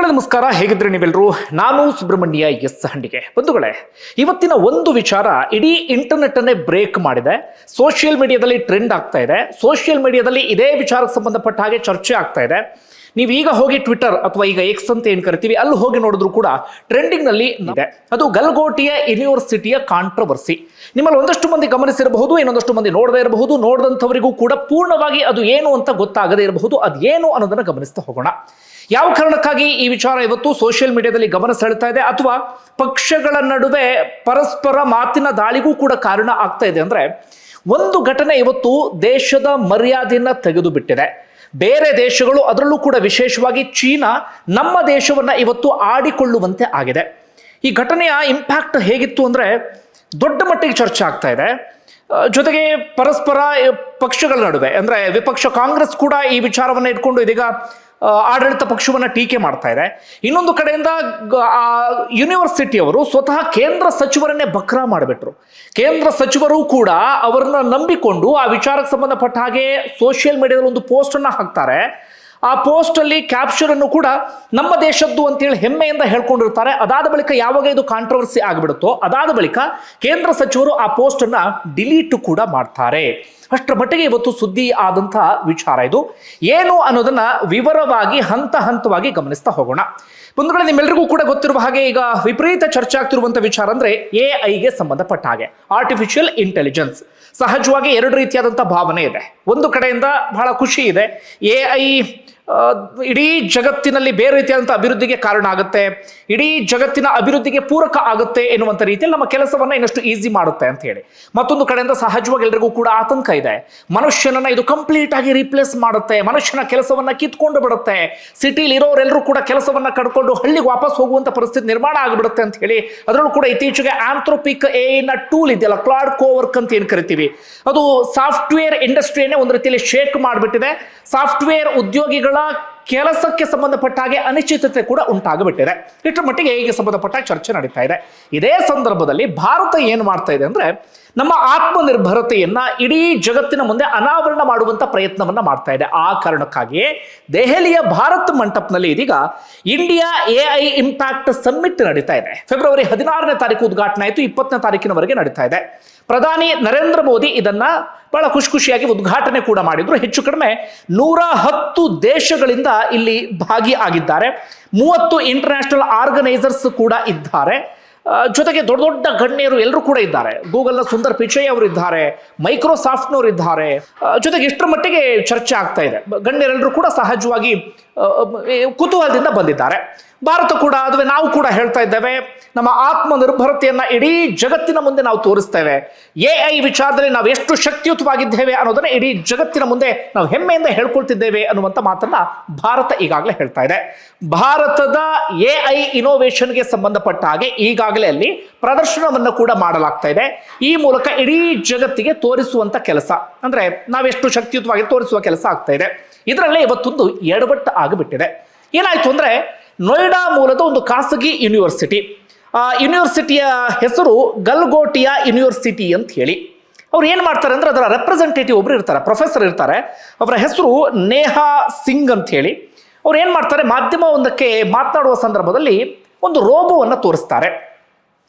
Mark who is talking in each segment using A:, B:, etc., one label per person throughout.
A: ಬಂಧುಗಳೇ ನಮಸ್ಕಾರ, ಹೇಗಿದ್ರೆ ನೀವೆಲ್ಲರೂ ನಾನು ಸುಬ್ರಹ್ಮಣ್ಯ ಎಸ್ ಹಂಡಿಗೆ. ಬಂಧುಗಳೇ, ಇವತ್ತಿನ ಒಂದು ವಿಚಾರ ಇಡೀ ಇಂಟರ್ನೆಟ್ ಅನ್ನೇ ಬ್ರೇಕ್ ಮಾಡಿದೆ. ಸೋಷಿಯಲ್ ಮೀಡಿಯಾದಲ್ಲಿ ಟ್ರೆಂಡ್ ಆಗ್ತಾ ಇದೆ. ಸೋಷಿಯಲ್ ಮೀಡಿಯಾದಲ್ಲಿ ಇದೇ ವಿಚಾರಕ್ಕೆ ಸಂಬಂಧಪಟ್ಟ ಹಾಗೆ ಚರ್ಚೆ ಆಗ್ತಾ ಇದೆ. ನೀವು ಈಗ ಹೋಗಿ ಟ್ವಿಟರ್ ಅಥವಾ ಈಗ ಎಕ್ಸ್ ಅಂತ ಏನ್ ಕರಿತೀವಿ, ಅಲ್ಲಿ ಹೋಗಿ ನೋಡಿದ್ರು ಕೂಡ ಟ್ರೆಂಡಿಂಗ್ನಲ್ಲಿ ಇದೆ. ಅದು ಗಲ್ಗೋಟಿಯ ಯೂನಿವರ್ಸಿಟಿಯ ಕಾಂಟ್ರವರ್ಸಿ ನಿಮ್ಮಲ್ಲಿ ಒಂದಷ್ಟು ಮಂದಿ ಗಮನಿಸಿರಬಹುದು, ಇನ್ನೊಂದಷ್ಟು ಮಂದಿ ನೋಡದೇ ಇರಬಹುದು, ನೋಡಿದಂಥವರಿಗೂ ಕೂಡ ಪೂರ್ಣವಾಗಿ ಅದು ಏನು ಅಂತ ಗೊತ್ತಾಗದೇ ಇರಬಹುದು ಅದು ಏನು ಅನ್ನೋದನ್ನ ಗಮನಿಸ್ತಾ ಹೋಗೋಣ. ಯಾವ ಕಾರಣಕ್ಕಾಗಿ ಈ ವಿಚಾರ ಇವತ್ತು ಸೋಷಿಯಲ್ ಮೀಡಿಯಾದಲ್ಲಿ ಗಮನ ಸೆಳೆತಾ ಇದೆ, ಅಥವಾ ಪಕ್ಷಗಳ ನಡುವೆ ಪರಸ್ಪರ ಮಾತಿನ ದಾಳಿಗೂ ಕೂಡ ಕಾರಣ ಆಗ್ತಾ ಇದೆ ಅಂದ್ರೆ, ಒಂದು ಘಟನೆ ಇವತ್ತು ದೇಶದ ಮರ್ಯಾದೆಯನ್ನ ತೆಗೆದು ಬಿಟ್ಟಿದೆ ಬೇರೆ ದೇಶಗಳು ಅದರಲ್ಲೂ ಕೂಡ ವಿಶೇಷವಾಗಿ ಚೀನಾ ನಮ್ಮ ದೇಶವನ್ನ ಇವತ್ತು ಆಡಿಕೊಳ್ಳುವಂತೆ ಆಗಿದೆ. ಈ ಘಟನೆಯ ಇಂಪ್ಯಾಕ್ಟ್ ಹೇಗಿತ್ತು ಅಂದ್ರೆ ದೊಡ್ಡ ಮಟ್ಟಿಗೆ ಚರ್ಚೆ ಆಗ್ತಾ ಇದೆ. ಜೊತೆಗೆ ಪರಸ್ಪರ, ಪಕ್ಷಗಳ ನಡುವೆ, ಅಂದ್ರೆ ವಿಪಕ್ಷ ಕಾಂಗ್ರೆಸ್ ಕೂಡ ಈ ವಿಚಾರವನ್ನ ಇಟ್ಕೊಂಡು ಇದೀಗ ಆಡಳಿತ ಪಕ್ಷವನ್ನ ಟೀಕೆ ಮಾಡ್ತಾ ಇದೆ. ಇನ್ನೊಂದು ಕಡೆಯಿಂದ ಯೂನಿವರ್ಸಿಟಿಯವರು ಸ್ವತಃ ಕೇಂದ್ರ ಸಚಿವರನ್ನೇ ಬಕ್ರಾ ಮಾಡಿಬಿಟ್ರು. ಕೇಂದ್ರ ಸಚಿವರು ಕೂಡ ಅವರನ್ನ ನಂಬಿಕೊಂಡು ಆ ವಿಚಾರಕ್ಕೆ ಸಂಬಂಧಪಟ್ಟ ಹಾಗೆ ಸೋಷಿಯಲ್ ಮೀಡಿಯಾದಲ್ಲಿ ಒಂದು ಪೋಸ್ಟ್ ಅನ್ನ ಹಾಕ್ತಾರೆ. ಆ ಪೋಸ್ಟ್ ಅಲ್ಲಿ ಕ್ಯಾಪ್ಷನ್ ಅನ್ನು ಕೂಡ ನಮ್ಮ ದೇಶದ್ದು ಅಂತೇಳಿ ಹೆಮ್ಮೆಯಿಂದ ಹೇಳ್ಕೊಂಡಿರ್ತಾರೆ. ಅದಾದ ಬಳಿಕ ಯಾವಾಗ ಇದು ಕಾಂಟ್ರವರ್ಸಿ ಆಗಿಬಿಡುತ್ತೋ ಅದಾದ ಬಳಿಕ ಕೇಂದ್ರ ಸಚಿವರು ಆ ಪೋಸ್ಟ್ ಅನ್ನ ಡಿಲೀಟ್ ಕೂಡ ಮಾಡ್ತಾರೆ. ಅಷ್ಟರ ಮಟ್ಟಿಗೆ ಇವತ್ತು ಸುದ್ದಿ ಆದಂತಹ ವಿಚಾರ ಇದು. ಏನು ಅನ್ನೋದನ್ನ ವಿವರವಾಗಿ, ಹಂತ ಹಂತವಾಗಿ ಗಮನಿಸ್ತಾ ಹೋಗೋಣ. ಬಂಧುಗಳೇ ನಿಮ್ಮೆಲ್ಲರಿಗೂ ಕೂಡ ಗೊತ್ತಿರುವ ಹಾಗೆ ಈಗ ವಿಪರೀತ ಚರ್ಚೆ ಆಗ್ತಿರುವಂತ ವಿಚಾರ ಅಂದ್ರೆ ಎ ಐಗೆ ಸಂಬಂಧಪಟ್ಟ ಹಾಗೆ ಆರ್ಟಿಫಿಷಿಯಲ್ ಇಂಟೆಲಿಜೆನ್ಸ್ ಸಹಜವಾಗಿ ಎರಡು ರೀತಿಯಾದಂಥ ಭಾವನೆ ಇದೆ. ಒಂದು ಕಡೆಯಿಂದ ಬಹಳ ಖುಷಿ ಇದೆ. ಎ ಇಡೀ ಜಗತ್ತಿನಲ್ಲಿ ಬೇರೆ ರೀತಿಯಾದಂಥ ಅಭಿವೃದ್ಧಿಗೆ ಕಾರಣ ಆಗುತ್ತೆ, ಇಡೀ ಜಗತ್ತಿನ ಅಭಿವೃದ್ಧಿಗೆ ಪೂರಕ ಆಗುತ್ತೆ ಎನ್ನುವಂಥ ರೀತಿಯಲ್ಲಿ ನಮ್ಮ ಕೆಲಸವನ್ನು ಇನ್ನಷ್ಟು ಈಸಿ ಮಾಡುತ್ತೆ ಅಂತ ಹೇಳಿ. ಮತ್ತೊಂದು ಕಡೆಯಿಂದ ಸಹಜವಾಗಿ ಎಲ್ರಿಗೂ ಕೂಡ ಆತಂಕ ಇದೆ. ಮನುಷ್ಯನನ್ನ ಇದು ಕಂಪ್ಲೀಟ್ ಆಗಿ ರೀಪ್ಲೇಸ್ ಮಾಡುತ್ತೆ, ಮನುಷ್ಯನ ಕೆಲಸವನ್ನ ಕಿತ್ಕೊಂಡು ಬಿಡುತ್ತೆ. ಸಿಟಿಲಿ ಇರೋರೆಲ್ಲರೂ ಕೂಡ ಕೆಲಸವನ್ನ ಕಡ್ಕೊಂಡು ಹಳ್ಳಿಗೆ ವಾಪಸ್ ಹೋಗುವಂಥ ಪರಿಸ್ಥಿತಿ ನಿರ್ಮಾಣ ಆಗಿಬಿಡುತ್ತೆ ಅಂತ ಹೇಳಿ, ಅದರಲ್ಲೂ ಕೂಡ ಇತ್ತೀಚೆಗೆ ಆಂಥ್ರೋಪಿಕ್ ಎ ನ ಟೂಲ್ ಇದೆಯಲ್ಲ ಕ್ಲಾಡ್ ಕೋವರ್ಕ್ ಅಂತ ಏನು ಕರಿತೀವಿ. ಅದು ಸಾಫ್ಟ್ವೇರ್ ಇಂಡಸ್ಟ್ರಿಯನ್ನೇ ಒಂದು ರೀತಿಯಲ್ಲಿ ಶೇಕ್ ಮಾಡಿಬಿಟ್ಟಿದೆ. ಸಾಫ್ಟ್ವೇರ್ ಉದ್ಯೋಗಿಗಳ ಕೆಲಸಕ್ಕೆ ಸಂಬಂಧಪಟ್ಟ ಹಾಗೆ ಅನಿಶ್ಚಿತತೆ ಕೂಡ ಉಂಟಾಗಿಬಿಟ್ಟಿದೆ. ಇಷ್ಟರ ಮಟ್ಟಿಗೆ ಹೇಗೆ ಸಂಬಂಧಪಟ್ಟ ಚರ್ಚೆ ನಡೀತಾ ಇದೆ. ಇದೇ ಸಂದರ್ಭದಲ್ಲಿ ಭಾರತ ಏನು ಮಾಡ್ತಾ ಇದೆ ಅಂದ್ರೆ ನಮ್ಮ ಆತ್ಮನಿರ್ಭರತೆಯನ್ನು ಇಡೀ ಜಗತ್ತಿನ ಮುಂದೆ ಅನಾವರಣ ಮಾಡುವಂತ ಪ್ರಯತ್ನವನ್ನ ಮಾಡ್ತಾ ಇದೆ. ಆ ಕಾರಣಕ್ಕಾಗಿಯೇ ದೆಹಲಿಯ ಭಾರತ್ ಮಂಟಪ್ನಲ್ಲಿ ಇದೀಗ India A I impact summit ನಡೀತಾ ಇದೆ. ಫೆಬ್ರವರಿ ಹದಿನಾರನೇ ತಾರೀಕು ಉದ್ಘಾಟನೆ ಆಯಿತು, ಇಪ್ಪತ್ತನೇ ತಾರೀಕಿನವರೆಗೆ ನಡೀತಾ ಇದೆ. ಪ್ರಧಾನಿ ನರೇಂದ್ರ ಮೋದಿ ಇದನ್ನ ಬಹಳ ಖುಷಿ ಖುಷಿಯಾಗಿ ಉದ್ಘಾಟನೆ ಕೂಡ ಮಾಡಿದ್ರು. ಹೆಚ್ಚು ಕಡಿಮೆ ನೂರ ಹತ್ತು ದೇಶಗಳಿಂದ ಇಲ್ಲಿ ಭಾಗಿಯಾಗಿದ್ದಾರೆ. ಮೂವತ್ತು ಇಂಟರ್ನ್ಯಾಷನಲ್ ಆರ್ಗನೈಸರ್ಸ್ ಕೂಡ ಇದ್ದಾರೆ. ಜೊತೆಗೆ ದೊಡ್ಡ ದೊಡ್ಡ ಗಣ್ಯರು ಎಲ್ಲರೂ ಕೂಡ ಇದ್ದಾರೆ. ಗೂಗಲ್ನ ಸುಂದರ್ ಪಿಚೈ ಅವರು ಇದ್ದಾರೆ, ಮೈಕ್ರೋಸಾಫ್ಟ್ನವರು ಇದ್ದಾರೆ. ಜೊತೆಗೆ ಇಷ್ಟರ ಮಟ್ಟಿಗೆ ಚರ್ಚೆ ಆಗ್ತಾ ಇದೆ. ಗಣ್ಯರೆಲ್ಲರೂ ಕೂಡ ಸಹಜವಾಗಿ ಕುತೂಹಲದಿಂದ ಬಂದಿದ್ದಾರೆ. ಭಾರತ ಕೂಡ, ಅದುವೆ ನಾವು ಕೂಡ ಹೇಳ್ತಾ ಇದ್ದೇವೆ, ನಮ್ಮ ಆತ್ಮನಿರ್ಭರತೆಯನ್ನು ಇಡೀ ಜಗತ್ತಿನ ಮುಂದೆ ನಾವು ತೋರಿಸ್ತೇವೆ. ಎ ಐ ವಿಚಾರದಲ್ಲಿ ನಾವು ಎಷ್ಟು ಶಕ್ತಿಯುತವಾಗಿದ್ದೇವೆ ಅನ್ನೋದನ್ನ ಇಡೀ ಜಗತ್ತಿನ ಮುಂದೆ ನಾವು ಹೆಮ್ಮೆಯಿಂದ ಹೇಳ್ಕೊಳ್ತಿದ್ದೇವೆ ಅನ್ನುವಂಥ ಮಾತನ್ನ ಭಾರತ ಈಗಾಗಲೇ ಹೇಳ್ತಾ ಇದೆ. ಭಾರತದ ಎ ಐ ಇನೋವೇಷನ್ಗೆ ಸಂಬಂಧಪಟ್ಟ ಹಾಗೆ ಈಗಾಗಲೇ ಅಲ್ಲಿ ಪ್ರದರ್ಶನವನ್ನು ಕೂಡ ಮಾಡಲಾಗ್ತಾ ಇದೆ. ಈ ಮೂಲಕ ಇಡೀ ಜಗತ್ತಿಗೆ ತೋರಿಸುವಂತ ಕೆಲಸ. ಅಂದ್ರೆ ನಾವೆಷ್ಟು ಶಕ್ತಿಯುತವಾಗಿ ತೋರಿಸುವ ಕೆಲಸ ಆಗ್ತಾ ಇದೆ. ಇದರಲ್ಲೇ ಇವತ್ತೊಂದು ಎಡಬಟ್ಟು ಆಗಿಬಿಟ್ಟಿದೆ. ಏನಾಯ್ತು ಅಂದ್ರೆ ನೋಯ್ಡಾ ಮೂಲದ ಒಂದು ಖಾಸಗಿ ಯೂನಿವರ್ಸಿಟಿ. ಯೂನಿವರ್ಸಿಟಿಯ ಹೆಸರು ಗಲ್ಗೋಟಿಯಾ ಯೂನಿವರ್ಸಿಟಿ ಅಂತ ಹೇಳಿ. ಅವ್ರು ಏನು ಮಾಡ್ತಾರೆ ಅಂದ್ರೆ ಅದರ ರೆಪ್ರೆಸೆಂಟೇಟಿವ್ ಒಬ್ರು ಇರ್ತಾರೆ ಪ್ರೊಫೆಸರ್ ಇರ್ತಾರೆ. ಅವರ ಹೆಸರು ನೇಹಾ ಸಿಂಗ್ ಅಂತ ಹೇಳಿ. ಅವ್ರು ಏನು ಮಾಡ್ತಾರೆ ಮಾಧ್ಯಮ ಒಂದಕ್ಕೆ ಮಾತನಾಡುವ ಸಂದರ್ಭದಲ್ಲಿ ಒಂದು ರೋಬೋವನ್ನು ತೋರಿಸ್ತಾರೆ.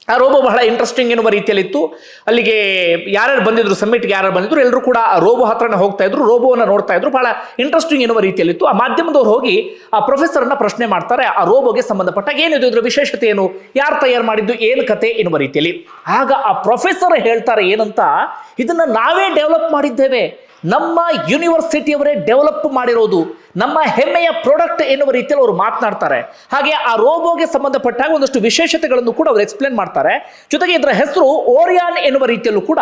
A: ಆ ರೋಬೋ ಬಹಳ ಇಂಟ್ರೆಸ್ಟಿಂಗ್ ಎನ್ನುವ ರೀತಿಯಲ್ಲಿ ಇತ್ತು ಅಲ್ಲಿಗೆ ಯಾರ್ಯಾರು ಬಂದಿದ್ರು ಸಮ್ಮಿಟ್ಗೆ ಯಾರು ಬಂದಿದ್ರು, ಎಲ್ಲರೂ ಕೂಡ ಆ ರೋಬೋ ಹತ್ರನೇ ಹೋಗ್ತಾ ಇದ್ರು, ರೋಬೋವನ್ನು ನೋಡ್ತಾ ಇದ್ರು. ಬಹಳ ಇಂಟ್ರೆಸ್ಟಿಂಗ್ ಎನ್ನುವ ರೀತಿಯಲ್ಲಿ ಇತ್ತು ಆ ಮಾಧ್ಯಮದವ್ರು ಹೋಗಿ ಆ ಪ್ರೊಫೆಸರ್ನ ಪ್ರಶ್ನೆ ಮಾಡ್ತಾರೆ, ಆ ರೋಬೋಗೆ ಸಂಬಂಧಪಟ್ಟ ಏನಿದು ಇದ್ರ ವಿಶೇಷತೆ ಏನು, ಯಾರು ತಯಾರು ಮಾಡಿದ್ದು, ಏನು ಕತೆ ಎನ್ನುವ ರೀತಿಯಲ್ಲಿ. ಆಗ ಆ ಪ್ರೊಫೆಸರ್ ಹೇಳ್ತಾರೆ ಏನಂತ, ಇದನ್ನ ನಾವೇ ಡೆವಲಪ್ ಮಾಡಿದ್ದೇವೆ. ನಮ್ಮ ಯೂನಿವರ್ಸಿಟಿಯವರೇ ಡೆವಲಪ್ ಮಾಡಿರೋದು, ನಮ್ಮ ಹೆಮ್ಮೆಯ ಪ್ರಾಡಕ್ಟ್ ಎನ್ನುವ ರೀತಿಯಲ್ಲಿ ಅವರು ಮಾತನಾಡ್ತಾರೆ. ಹಾಗೆ ಆ ರೋಬೋಗೆ ಸಂಬಂಧಪಟ್ಟಾಗ ಒಂದಷ್ಟು ವಿಶೇಷತೆಗಳನ್ನು ಕೂಡ ಅವರು ಎಕ್ಸ್ಪ್ಲೇನ್ ಮಾಡ್ತಾರೆ. ಜೊತೆಗೆ ಇದರ ಹೆಸರು ಓರಿಯಾನ್ ಎನ್ನುವ ರೀತಿಯಲ್ಲೂ ಕೂಡ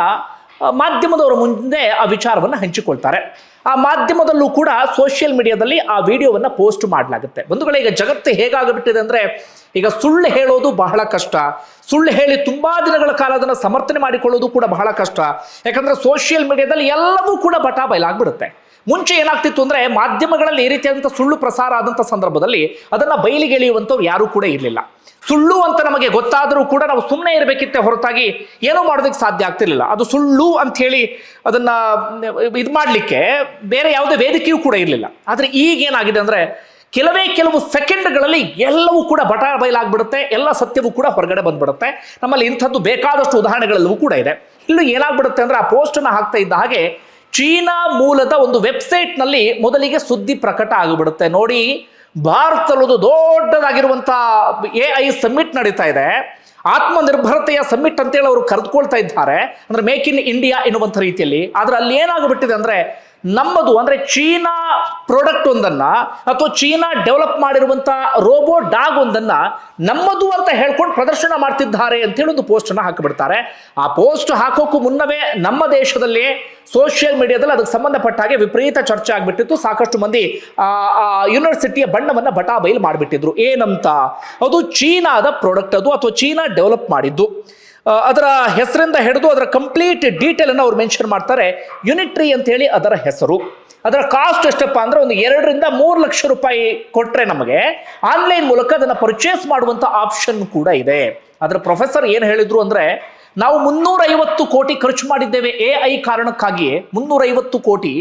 A: ಮಾಧ್ಯಮದವರ ಮುಂದೆ ಆ ವಿಚಾರವನ್ನು ಹಂಚಿಕೊಳ್ತಾರೆ. ಆ ಮಾಧ್ಯಮದಲ್ಲೂ ಕೂಡ ಸೋಷಿಯಲ್ ಮೀಡಿಯಾದಲ್ಲಿ ಆ ವಿಡಿಯೋವನ್ನ ಪೋಸ್ಟ್ ಮಾಡಲಾಗುತ್ತೆ. ಬಂಧುಗಳೇ, ಈಗ ಜಗತ್ತು ಹೇಗಾಗಿಬಿಟ್ಟಿದೆ ಅಂದ್ರೆ, ಈಗ ಸುಳ್ಳು ಹೇಳೋದು ಬಹಳ ಕಷ್ಟ. ಸುಳ್ಳು ಹೇಳಿ ತುಂಬಾ ದಿನಗಳ ಕಾಲ ಅದನ್ನು ಸಮರ್ಥನೆ ಮಾಡಿಕೊಳ್ಳೋದು ಕೂಡ ಬಹಳ ಕಷ್ಟ. ಯಾಕಂದ್ರೆ ಸೋಷಿಯಲ್ ಮೀಡಿಯಾದಲ್ಲಿ ಎಲ್ಲವೂ ಕೂಡ ಬಟಾ ಬಯಲಾಗ್ಬಿಡುತ್ತೆ ಮುಂಚೆ ಏನಾಗ್ತಿತ್ತು ಅಂದ್ರೆ ಮಾಧ್ಯಮಗಳಲ್ಲಿ ಈ ರೀತಿಯಾದಂಥ ಸುಳ್ಳು ಪ್ರಸಾರ ಆದಂಥ ಸಂದರ್ಭದಲ್ಲಿ ಅದನ್ನ ಬಯಲಿಗೆ ಎಳೆಯುವಂಥವ್ರು ಯಾರೂ ಕೂಡ ಇರಲಿಲ್ಲ. ಸುಳ್ಳು ಅಂತ ನಮಗೆ ಗೊತ್ತಾದರೂ ಕೂಡ ನಾವು ಸುಮ್ಮನೆ ಇರಬೇಕಿತ್ತೆ ಹೊರತಾಗಿ ಏನೂ ಮಾಡೋದಕ್ಕೆ ಸಾಧ್ಯ ಆಗ್ತಿರ್ಲಿಲ್ಲ. ಅದು ಸುಳ್ಳು ಅಂತ ಹೇಳಿ ಅದನ್ನ ಇದು ಮಾಡಲಿಕ್ಕೆ ಬೇರೆ ಯಾವುದೇ ವೇದಿಕೆಯೂ ಕೂಡ ಇರಲಿಲ್ಲ. ಆದರೆ ಈಗ ಏನಾಗಿದೆ ಅಂದ್ರೆ ಕೆಲವೇ ಕೆಲವು ಸೆಕೆಂಡ್ಗಳಲ್ಲಿ ಎಲ್ಲವೂ ಕೂಡ ಬಟ ಬಯಲಾಗ್ಬಿಡುತ್ತೆ, ಎಲ್ಲ ಸತ್ಯವೂ ಕೂಡ ಹೊರಗಡೆ ಬಂದ್ಬಿಡುತ್ತೆ. ನಮ್ಮಲ್ಲಿ ಇಂಥದ್ದು ಬೇಕಾದಷ್ಟು ಉದಾಹರಣೆಗಳೆಲ್ಲವೂ ಕೂಡ ಇದೆ. ಇಲ್ಲಿ ಏನಾಗ್ಬಿಡುತ್ತೆ ಅಂದರೆ ಆ ಪೋಸ್ಟನ್ನು ಹಾಕ್ತಾ ಇದ್ದ ಹಾಗೆ ಚೀನಾ ಮೂಲದ ಒಂದು ವೆಬ್ಸೈಟ್ನಲ್ಲಿ ಮೊದಲಿಗೆ ಸುದ್ದಿ ಪ್ರಕಟ ಆಗಿಬಿಡುತ್ತೆ. ನೋಡಿ, ಭಾರತದಲ್ಲೊಂದು ದೊಡ್ಡದಾಗಿರುವಂಥ ಎ ಐ ಸಮ್ಮಿಟ್ ನಡೀತಾ ಇದೆ. ಆತ್ಮನಿರ್ಭರತೆಯ ಸಮ್ಮಿಟ್ ಅಂತೇಳಿ ಅವರು ಕರೆದುಕೊಳ್ತಾ ಇದ್ದಾರೆ. ಅಂದ್ರೆ ಮೇಕ್ ಇನ್ ಇಂಡಿಯಾ ಎನ್ನುವಂಥ ರೀತಿಯಲ್ಲಿ. ಆದ್ರೆ ಅಲ್ಲಿ ಏನಾಗ್ಬಿಟ್ಟಿದೆ ಅಂದ್ರೆ ನಮ್ಮದು ಅಂದ್ರೆ ಚೀನಾ ಪ್ರಾಡಕ್ಟ್ ಒಂದನ್ನ ಅಥವಾ ಚೀನಾ ಡೆವಲಪ್ ಮಾಡಿರುವಂತ ರೋಬೋ ಡಾಗ್ ಒಂದನ್ನ ನಮ್ಮದು ಅಂತ ಹೇಳ್ಕೊಂಡು ಪ್ರದರ್ಶನ ಮಾಡ್ತಿದ್ದಾರೆ ಅಂತೇಳಿ ಒಂದು ಪೋಸ್ಟ್ ಅನ್ನ ಹಾಕಿಬಿಡ್ತಾರೆ. ಆ ಪೋಸ್ಟ್ ಹಾಕೋಕ್ಕೂ ಮುನ್ನವೇ ನಮ್ಮ ದೇಶದಲ್ಲಿ ಸೋಷಿಯಲ್ ಮೀಡಿಯಾದಲ್ಲಿ ಅದಕ್ಕೆ ಸಂಬಂಧಪಟ್ಟ ಹಾಗೆ ವಿಪರೀತ ಚರ್ಚೆ ಆಗಿಬಿಟ್ಟಿತ್ತು. ಸಾಕಷ್ಟು ಮಂದಿ, ಆ ಯೂನಿವರ್ಸಿಟಿಯ ಬಣ್ಣವನ್ನ ಬಟಾ ಮಾಡಿಬಿಟ್ಟಿದ್ರು. ಏನಂತ? ಅದು ಚೀನಾದ ಪ್ರಾಡಕ್ಟ್ ಅದು ಅಥವಾ ಚೀನಾ ಡೆವಲಪ್ ಮಾಡಿದ್ದು. ಅದರ ಹೆಸರಿಂದ ಹಿಡಿದು ಅದರ ಕಂಪ್ಲೀಟ್ ಡೀಟೇಲನ್ನು ಅವ್ರು ಮೆನ್ಷನ್ ಮಾಡ್ತಾರೆ. ಯುನಿಟ್ರಿ ಅಂತ ಹೇಳಿ ಅದರ ಹೆಸರು. ಅದರ ಕಾಸ್ಟ್ ಎಷ್ಟಪ್ಪ ಅಂದ್ರೆ ಒಂದು ಎರಡರಿಂದ ಮೂರು ಲಕ್ಷ ರೂಪಾಯಿ ಕೊಟ್ಟರೆ ನಮಗೆ ಆನ್ಲೈನ್ ಮೂಲಕ ಅದನ್ನು ಪರ್ಚೇಸ್ ಮಾಡುವಂತ ಆಪ್ಷನ್ ಕೂಡ ಇದೆ. ಅದರ ಪ್ರೊಫೆಸರ್ ಏನು ಹೇಳಿದ್ರು ಅಂದ್ರೆ ನಾವು ಮುನ್ನೂರೈವತ್ತು ಕೋಟಿ ಖರ್ಚು ಮಾಡಿದ್ದೇವೆ ಎ ಐ ಕಾರಣಕ್ಕಾಗಿಯೇ. ಮುನ್ನೂರೈವತ್ತು ಕೋಟಿ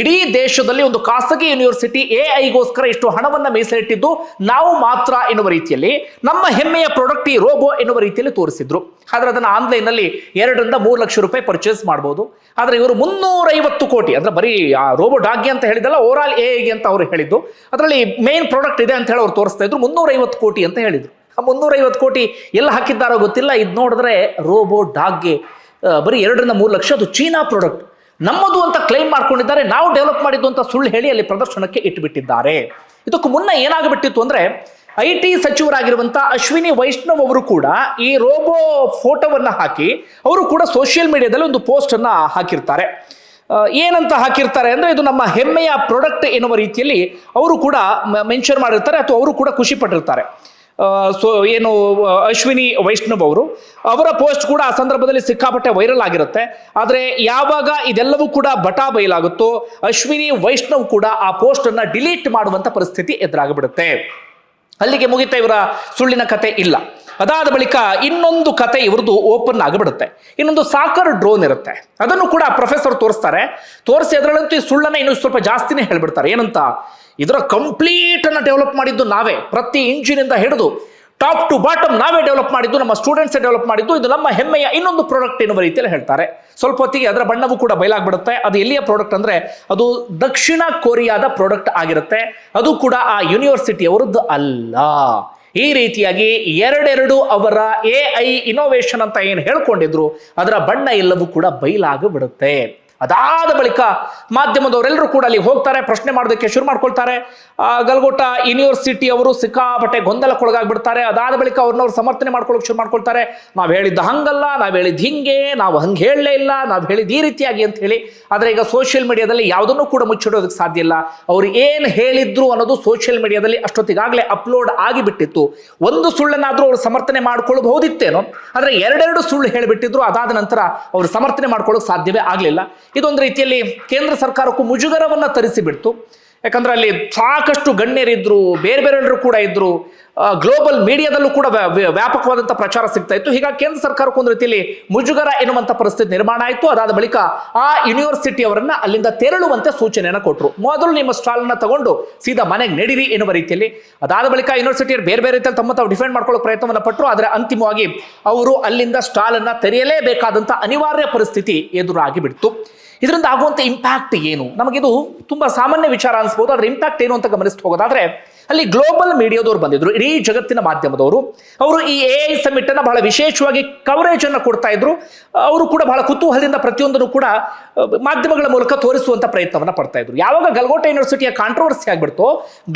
A: ಇಡೀ ದೇಶದಲ್ಲಿ ಒಂದು ಖಾಸಗಿ ಯೂನಿವರ್ಸಿಟಿ ಎ ಐಗೋಸ್ಕರ ಇಷ್ಟು ಹಣವನ್ನು ಮೀಸಲಿಟ್ಟಿದ್ದು ನಾವು ಮಾತ್ರ ಎನ್ನುವ ರೀತಿಯಲ್ಲಿ, ನಮ್ಮ ಹೆಮ್ಮೆಯ ಪ್ರಾಡಕ್ಟ್ ಈ ರೋಬೋ ಎನ್ನುವ ರೀತಿಯಲ್ಲಿ ತೋರಿಸಿದ್ರು. ಆದರೆ ಅದನ್ನು ಆನ್ಲೈನ್ನಲ್ಲಿ ಎರಡರಿಂದ ಮೂರು ಲಕ್ಷ ರೂಪಾಯಿ ಪರ್ಚೇಸ್ ಮಾಡ್ಬೋದು. ಆದರೆ ಇವರು ಮುನ್ನೂರೈವತ್ತು ಕೋಟಿ, ಅಂದ್ರೆ ಬರೀ ಆ ರೋಬೋ ಡಾಗ್ಗೆ ಅಂತ ಹೇಳಿದಲ್ಲ ಓವರ್ ಆಲ್ ಎ ಅಂತ ಅವರು ಹೇಳಿದ್ದು. ಅದರಲ್ಲಿ ಮೇನ್ ಪ್ರಾಡಕ್ಟ್ ಇದೆ ಅಂತ ಹೇಳಿ ಅವ್ರು ತೋರಿಸ್ತಾ ಇದ್ರು, ಮುನ್ನೂರೈವತ್ತು ಕೋಟಿ ಅಂತ ಹೇಳಿದ್ರು. ಆ ಮುನ್ನೂರೈವತ್ತು ಕೋಟಿ ಎಲ್ಲ ಹಾಕಿದ್ದಾರೋ ಗೊತ್ತಿಲ್ಲ. ಇದು ನೋಡಿದ್ರೆ ರೋಬೋ ಡಾಗ್ಗೆ ಬರೀ ಎರಡರಿಂದ ಮೂರು ಲಕ್ಷ ಅದು ಚೀನಾ ಪ್ರಾಡಕ್ಟ್ ನಮ್ಮದು ಅಂತ ಕ್ಲೈಮ್ ಮಾಡ್ಕೊಂಡಿದ್ದಾರೆ. ನಾವು ಡೆವಲಪ್ ಮಾಡಿದ್ದು ಅಂತ ಸುಳ್ಳು ಹೇಳಿ ಅಲ್ಲಿ ಪ್ರದರ್ಶನಕ್ಕೆ ಇಟ್ಟುಬಿಟ್ಟಿದ್ದಾರೆ ಇದಕ್ಕೂ ಮುನ್ನ ಏನಾಗ್ಬಿಟ್ಟಿತ್ತು ಅಂದರೆ ಐ ಟಿ ಸಚಿವರಾಗಿರುವಂಥ ಅಶ್ವಿನಿ ವೈಷ್ಣವ್ ಅವರು ಕೂಡ ಈ ರೋಬೋ ಫೋಟೋವನ್ನು ಹಾಕಿ ಅವರು ಕೂಡ ಸೋಷಿಯಲ್ ಮೀಡಿಯಾದಲ್ಲಿ ಒಂದು ಪೋಸ್ಟನ್ನು ಹಾಕಿರ್ತಾರೆ. ಏನಂತ ಹಾಕಿರ್ತಾರೆ ಅಂದರೆ ಇದು ನಮ್ಮ ಹೆಮ್ಮೆಯ ಪ್ರಾಡಕ್ಟ್ ಎನ್ನುವ ರೀತಿಯಲ್ಲಿ ಅವರು ಕೂಡ ಮೆನ್ಷನ್ ಮಾಡಿರ್ತಾರೆ ಅಥವಾ ಅವರು ಕೂಡ ಖುಷಿ ಪಟ್ಟಿರ್ತಾರೆ. ಸೊ, ಏನು, ಅಶ್ವಿನಿ ವೈಷ್ಣವ್ ಅವರು, ಅವರ ಪೋಸ್ಟ್ ಕೂಡ ಆ ಸಂದರ್ಭದಲ್ಲಿ ಸಿಕ್ಕಾಪಟ್ಟೆ ವೈರಲ್ ಆಗಿರುತ್ತೆ. ಆದರೆ ಯಾವಾಗ ಇದೆಲ್ಲವೂ ಕೂಡ ಬಟಾ ಬಯಲಾಗುತ್ತೋ, ಅಶ್ವಿನಿ ವೈಷ್ಣವ್ ಕೂಡ ಆ ಪೋಸ್ಟ್ ಅನ್ನ ಡಿಲೀಟ್ ಮಾಡುವಂತ ಪರಿಸ್ಥಿತಿ ಎದುರಾಗಿಬಿಡುತ್ತೆ. ಅಲ್ಲಿಗೆ ಮುಗಿತಾ ಇವರ ಸುಳ್ಳಿನ ಕತೆ ಇಲ್ಲ. ಅದಾದ ಬಳಿಕ ಇನ್ನೊಂದು ಕತೆ ಇವ್ರದ್ದು ಓಪನ್ ಆಗಿಬಿಡುತ್ತೆ ಇನ್ನೊಂದು ಸಾಕರ್ ಡ್ರೋನ್ ಇರುತ್ತೆ. ಅದನ್ನು ಕೂಡ ಪ್ರೊಫೆಸರ್ ತೋರಿಸ್ತಾರೆ. ತೋರಿಸಿ ಅದರಲ್ಲಂತೂ ಈ ಸುಳ್ಳನ್ನ ಇನ್ನೂ ಸ್ವಲ್ಪ ಜಾಸ್ತಿನೇ ಹೇಳ್ಬಿಡ್ತಾರೆ. ಏನಂತ? ಇದರ ಕಂಪ್ಲೀಟ್ ಅನ್ನ ಡೆವಲಪ್ ಮಾಡಿದ್ದು ನಾವೇ. ಪ್ರತಿ ಇಂಜಿನಿಂದ ಹಿಡಿದು ಟಾಪ್ ಟು ಬಾಟಮ್ ನಾವೇ ಡೆವಲಪ್ ಮಾಡಿದ್ದು, ನಮ್ಮ ಸ್ಟೂಡೆಂಟ್ಸ್ ಡೆವಲಪ್ ಮಾಡಿದ್ದು, ಇದು ನಮ್ಮ ಹೆಮ್ಮೆಯ ಇನ್ನೊಂದು ಪ್ರಾಡಕ್ಟ್ ಎನ್ನುವ ರೀತಿಯಲ್ಲಿ ಹೇಳ್ತಾರೆ. ಸ್ವಲ್ಪ ಹೊತ್ತಿಗೆ ಅದರ ಬಣ್ಣವೂ ಕೂಡ ಬಯಲಾಗ್ಬಿಡುತ್ತೆ. ಅದು ಎಲ್ಲಿಯ ಪ್ರಾಡಕ್ಟ್ ಅಂದ್ರೆ ಅದು ದಕ್ಷಿಣ ಕೊರಿಯಾದ ಪ್ರಾಡಕ್ಟ್ ಆಗಿರುತ್ತೆ. ಅದು ಕೂಡ ಆ ಯೂನಿವರ್ಸಿಟಿಯವರದ್ದು ಅಲ್ಲ. ಈ ರೀತಿಯಾಗಿ ಎರಡೆರಡು ಅವರ ಎ ಐ ಇನೋವೇಷನ್ ಅಂತ ಏನು ಹೇಳ್ಕೊಂಡಿದ್ರು, ಅದರ ಬಣ್ಣ ಎಲ್ಲವೂ ಕೂಡ ಬಯಲಾಗಿಬಿಡುತ್ತೆ ಅದಾದ ಬಳಿಕ ಮಾಧ್ಯಮದವರೆಲ್ಲರೂ ಕೂಡ ಅಲ್ಲಿ ಹೋಗ್ತಾರೆ, ಪ್ರಶ್ನೆ ಮಾಡೋದಕ್ಕೆ ಶುರು ಮಾಡ್ಕೊಳ್ತಾರೆ. ಗಲ್ಗೋಟ ಯೂನಿವರ್ಸಿಟಿ ಅವರು ಸಿಕ್ಕಾಪಟ್ಟೆ ಗೊಂದಲಕ್ಕೊಳಗಾಗ್ಬಿಡ್ತಾರೆ. ಅದಾದ ಬಳಿಕ ಅವ್ರನ್ನವ್ರು ಸಮರ್ಥನೆ ಮಾಡ್ಕೊಳ್ಳೋಕೆ ಶುರು ಮಾಡ್ಕೊಳ್ತಾರೆ. ನಾವು ಹೇಳಿದ್ದ ಹಂಗಲ್ಲ, ನಾವು ಹೇಳಿದ್ದು ಹಿಂಗೆ, ನಾವು ಹಂಗೆ ಹೇಳಲೇ ಇಲ್ಲ, ನಾವು ಹೇಳಿದ ಈ ರೀತಿಯಾಗಿ ಅಂತ ಹೇಳಿ. ಆದರೆ ಈಗ ಸೋಷಿಯಲ್ ಮೀಡಿಯಾದಲ್ಲಿ ಯಾವುದನ್ನು ಕೂಡ ಮುಚ್ಚಿಡೋದಕ್ಕೆ ಸಾಧ್ಯ ಇಲ್ಲ. ಅವ್ರು ಏನು ಹೇಳಿದ್ರು ಅನ್ನೋದು ಸೋಷಿಯಲ್ ಮೀಡಿಯಾದಲ್ಲಿ ಅಷ್ಟೊತ್ತಿಗಾಗಲೇ ಅಪ್ಲೋಡ್ ಆಗಿಬಿಟ್ಟಿತ್ತು. ಒಂದು ಸುಳ್ಳನ್ನಾದರೂ ಅವರು ಸಮರ್ಥನೆ ಮಾಡ್ಕೊಳ್ಬಹುದಿತ್ತೇನೋ. ಆದರೆ ಎರಡೆರಡು ಸುಳ್ಳು ಹೇಳಿಬಿಟ್ಟಿದ್ರು. ಅದಾದ ನಂತರ ಅವರು ಸಮರ್ಥನೆ ಮಾಡ್ಕೊಳ್ಳೋಕೆ ಸಾಧ್ಯವೇ ಆಗಲಿಲ್ಲ. ಇದೊಂದು ರೀತಿಯಲ್ಲಿ ಕೇಂದ್ರ ಸರ್ಕಾರಕ್ಕೂ ಮುಜುಗರವನ್ನು ತರಿಸಿಬಿಡ್ತು. ಯಾಕಂದ್ರೆ ಅಲ್ಲಿ ಸಾಕಷ್ಟು ಗಣ್ಯರಿದ್ದರು ಬೇರೆ ಬೇರೆಯವರು ಕೂಡ ಇದ್ದರು ಗ್ಲೋಬಲ್ ಮೀಡಿಯಾದಲ್ಲೂ ಕೂಡ ವ್ಯಾ- ವ್ಯಾ- ವ್ಯಾಪಕವಾದಂಥ ಪ್ರಚಾರ ಸಿಗ್ತಾ ಇತ್ತು. ಹೀಗಾಗಿ ಕೇಂದ್ರ ಸರ್ಕಾರಕ್ಕೆ ಒಂದು ರೀತಿಯಲ್ಲಿ ಮುಜುಗರ ಎನ್ನುವಂಥ ಪರಿಸ್ಥಿತಿ ನಿರ್ಮಾಣ ಆಯಿತು. ಅದಾದ ಬಳಿಕ ಆ ಯೂನಿವರ್ಸಿಟಿ ಅವರನ್ನ ಅಲ್ಲಿಂದ ತೆರಳುವಂತೆ ಸೂಚನೆಯನ್ನು ಕೊಟ್ಟರು ಮೊದಲು ನಿಮ್ಮ ಸ್ಟಾಲ್ ಅನ್ನ ತಗೊಂಡು ಸೀದಾ ಮನೆಗೆ ನಡೀರಿ ಎನ್ನುವ ರೀತಿಯಲ್ಲಿ. ಅದಾದ ಬಳಿಕ ಯೂನಿವರ್ಸಿಟಿಯವರು ಬೇರೆ ಬೇರೆ ರೀತಿಯಲ್ಲಿ ತಮ್ಮ ತಾವು ಡಿಫೆಂಡ್ ಮಾಡ್ಕೊಳ್ಳೋ ಪ್ರಯತ್ನವನ್ನು ಪಟ್ಟರು ಆದರೆ ಅಂತಿಮವಾಗಿ ಅವರು ಅಲ್ಲಿಂದ ಸ್ಟಾಲ್ ಅನ್ನ ತೆರೆಯಲೇಬೇಕಾದಂಥ ಅನಿವಾರ್ಯ ಪರಿಸ್ಥಿತಿ ಎದುರಾಗಿ ಬಿಡ್ತು ಇದರಿಂದ ಆಗುವಂಥ ಇಂಪ್ಯಾಕ್ಟ್ ಏನು? ನಮಗಿದು ತುಂಬ ಸಾಮಾನ್ಯ ವಿಚಾರ ಅನಿಸ್ಬೋದು, ಆದರೆ ಇಂಪ್ಯಾಕ್ಟ್ ಏನು ಅಂತ ಗಮನಿಸ್ತಾ ಹೋಗೋದಾದ್ರೆ, ಅಲ್ಲಿ ಗ್ಲೋಬಲ್ ಮೀಡಿಯಾದವರು ಬಂದಿದ್ರು, ಇಡೀ ಜಗತ್ತಿನ ಮಾಧ್ಯಮದವರು. ಅವರು ಈ ಎ ಐ ಸಮಿಟ್ ಅನ್ನು ಬಹಳ ವಿಶೇಷವಾಗಿ ಕವರೇಜ್ ಅನ್ನು ಕೊಡ್ತಾ ಇದ್ರು. ಅವರು ಕೂಡ ಬಹಳ ಕುತೂಹಲದಿಂದ ಪ್ರತಿಯೊಂದನ್ನು ಕೂಡ ಮಾಧ್ಯಮಗಳ ಮೂಲಕ ತೋರಿಸುವಂತ ಪ್ರಯತ್ನವನ್ನ ಪಡ್ತಾ ಇದ್ರು. ಯಾವಾಗ ಗಲ್ಗೋಟ ಯೂನಿವರ್ಸಿಟಿಯ ಕಾಂಟ್ರವರ್ಸಿ ಆಗ್ಬಿಡ್ತೋ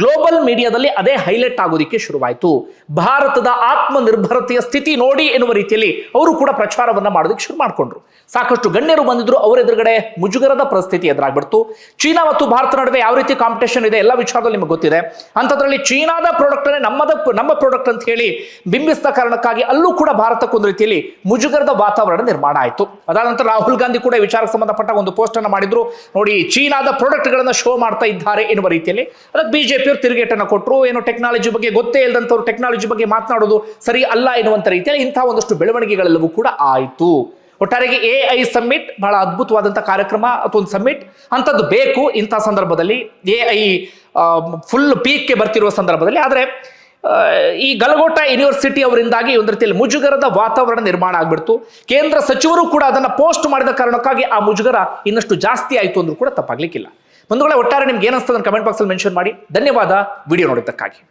A: ಗ್ಲೋಬಲ್ ಮೀಡಿಯಾದಲ್ಲಿ ಅದೇ ಹೈಲೈಟ್ ಆಗೋದಿಕ್ಕೆ ಶುರುವಾಯಿತು. ಭಾರತದ ಆತ್ಮನಿರ್ಭರತೆಯ ಸ್ಥಿತಿ ನೋಡಿ ಎನ್ನುವ ರೀತಿಯಲ್ಲಿ ಅವರು ಕೂಡ ಪ್ರಚಾರವನ್ನ ಮಾಡೋದಕ್ಕೆ ಶುರು ಮಾಡ್ಕೊಂಡ್ರು. ಸಾಕಷ್ಟು ಗಣ್ಯರು ಬಂದಿದ್ರು, ಅವರ ಎದುರುಗಡೆ ಮುಜುಗರದ ಪರಿಸ್ಥಿತಿ ಎದುರಾಗ್ಬಿಡ್ತು. ಚೀನಾ ಮತ್ತು ಭಾರತ ನಡುವೆ ಯಾವ ರೀತಿ ಕಾಂಪಿಟೇಷನ್ ಇದೆ, ಎಲ್ಲ ವಿಚಾರದಲ್ಲಿ ನಿಮಗೆ ಗೊತ್ತಿದೆ. ಅಂಥದ್ರಲ್ಲಿ ಚೀನಾದ ಪ್ರಾಡಕ್ಟ್ ನಮ್ಮದ, ನಮ್ಮ ಪ್ರಾಡಕ್ಟ್ ಅಂತ ಹೇಳಿ ಬಿಂಬಿಸಿದ ಕಾರಣಕ್ಕಾಗಿ ಅಲ್ಲೂ ಕೂಡ ಭಾರತಕ್ಕೊಂದು ರೀತಿಯಲ್ಲಿ ಮುಜುಗರದ ವಾತಾವರಣ ನಿರ್ಮಾಣ ಆಯಿತು. ಅದಾದ ನಂತರ ರಾಹುಲ್ ಗಾಂಧಿ ಕೂಡ ವಿಚಾರಕ್ಕೆ ಸಂಬಂಧಪಟ್ಟ ಒಂದು ಪೋಸ್ಟ್ ಅನ್ನು ಮಾಡಿದ್ರು, ನೋಡಿ, ಚೀನಾದ ಪ್ರಾಡಕ್ಟ್ ಗಳನ್ನ ಶೋ ಮಾಡ್ತಾ ಇದ್ದಾರೆ ಎನ್ನುವ ರೀತಿಯಲ್ಲಿ. ಅದಕ್ಕೆ ಬಿಜೆಪಿಯವರು ತಿರುಗೇಟನ್ನು ಕೊಟ್ಟರು ಏನು ಟೆಕ್ನಾಲಜಿ ಬಗ್ಗೆ ಗೊತ್ತೇ ಇಲ್ಲದಂಥವ್ರು ಟೆಕ್ನಾಲಜಿ ಬಗ್ಗೆ ಮಾತನಾಡೋದು ಸರಿ ಅಲ್ಲ ಎನ್ನುವಂಥ ರೀತಿಯಲ್ಲಿ ಇಂಥ ಒಂದಷ್ಟು ಬೆಳವಣಿಗೆಗಳೆಲ್ಲವೂ ಕೂಡ ಆಯಿತು. ಒಟ್ಟಾರೆಗೆ ಎ ಐ ಸಮ್ಮಿಟ್ ಬಹಳ ಅದ್ಭುತವಾದಂಥ ಕಾರ್ಯಕ್ರಮ ಅಥವಾ ಒಂದು ಸಮ್ಮಿಟ್ ಅಂಥದ್ದು ಬೇಕು ಇಂಥ ಸಂದರ್ಭದಲ್ಲಿ. ಎ ಐ ಫುಲ್ ಪೀಕ್ಗೆ ಬರ್ತಿರುವ ಸಂದರ್ಭದಲ್ಲಿ. ಆದರೆ ಈ ಗಲಗೋಟ ಯೂನಿವರ್ಸಿಟಿ ಅವರಿಂದಾಗಿ ಒಂದು ರೀತಿಯಲ್ಲಿ ಮುಜುಗರದ ವಾತಾವರಣ ನಿರ್ಮಾಣ ಆಗ್ಬಿಡ್ತು. ಕೇಂದ್ರ ಸಚಿವರು ಕೂಡ ಅದನ್ನು ಪೋಸ್ಟ್ ಮಾಡಿದ ಕಾರಣಕ್ಕಾಗಿ ಆ ಮುಜುಗರ ಇನ್ನಷ್ಟು ಜಾಸ್ತಿ ಆಯಿತು ಅಂದ್ರೂ ಕೂಡ ತಪ್ಪಾಗ್ಲಿಕ್ಕಿಲ್ಲ. ಬಂಧುಗಳೇ, ಒಟ್ಟಾರೆ ನಿಮ್ಗೆ ಏನಿಸ್ತದೆ ಕಮೆಂಟ್ ಬಾಕ್ಸಲ್ಲಿ ಮೆನ್ಷನ್ ಮಾಡಿ. ಧನ್ಯವಾದ. ವಿಡಿಯೋ ನೋಡಿದ್ದಕ್ಕಾಗಿ.